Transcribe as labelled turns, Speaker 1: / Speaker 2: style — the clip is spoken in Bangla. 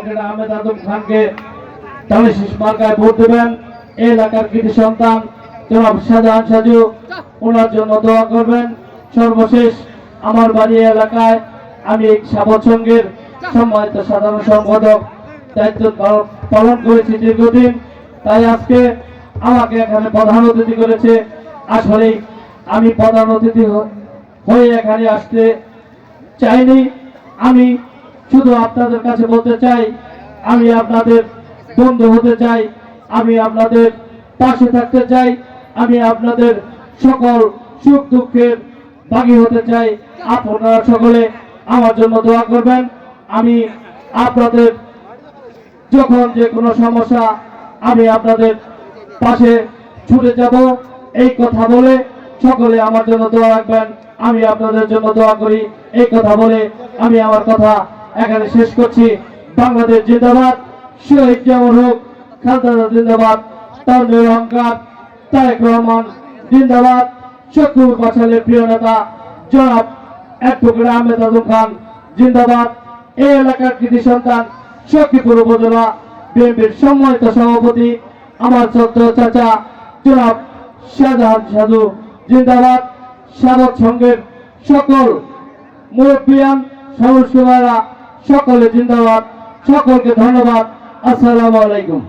Speaker 1: অ্যাডভোকেট আহমেদ আদম খানকে তাহলে শেষ মার্কায় ভোট দেবেন। এলাকার কৃতি সন্তান জনাব শাহজাহান সাজু ওনার জন্য দোয়া করবেন। সর্বশেষ আমার বাড়ি এলাকায় আমি সাবত সংঘের সম্মানিত সাধারণ সম্পাদক দায়িত্ব পালন- করেছি দীর্ঘদিন। তাই আজকে আমাকে এখানে প্রধান অতিথি করেছে। আসলে আমি প্রধান অতিথি হয়ে এখানে আসতে চাইনি। আমি শুধু আপনাদের কাছে বলতে চাই, আমি আপনাদের বন্ধু হতে চাই, আমি আপনাদের পাশে থাকতে চাই, আমি আপনাদের সকল সুখ দুঃখের ভাগী হতে চাই। আপনারা সকলে আমার জন্য দোয়া করবেন। আমি আপনাদের যখন যে কোনো সমস্যা, আমি আপনাদের পাশে ছুটে যাব। এই কথা বলে সকলে আমার জন্য দোয়া রাখবেন। আমি আপনাদের জন্য দোয়া করি। এই কথা বলে আমি আমার কথা এখানে শেষ করছি। বাংলাদেশ জিন্দাবাদ। শহীদ যেমন হোক খালদাদা জিন্দাবাদ। তার অহংকার, তারেক রহমান জিন্দাবাদ। শকুর বাসালের প্রিয় নেতা, জনাব অ্যাডভোকেট আহমেদ আজম খান জিন্দাবাদ। এই এলাকার কৃতি সন্তান, সখীপুর উপজেলা বিএনপির সম্মানিত সভাপতি, আমার ছোট্ট চাচা, জনাব শাহজাহান সাধু জিন্দাবাদ। সাধক সংঘের সকল মুরব্বিয়ান সদস্যরা সকলে জিন্দাবাদ সকলকে ধন্যবাদ। আসসালামু আলাইকুম।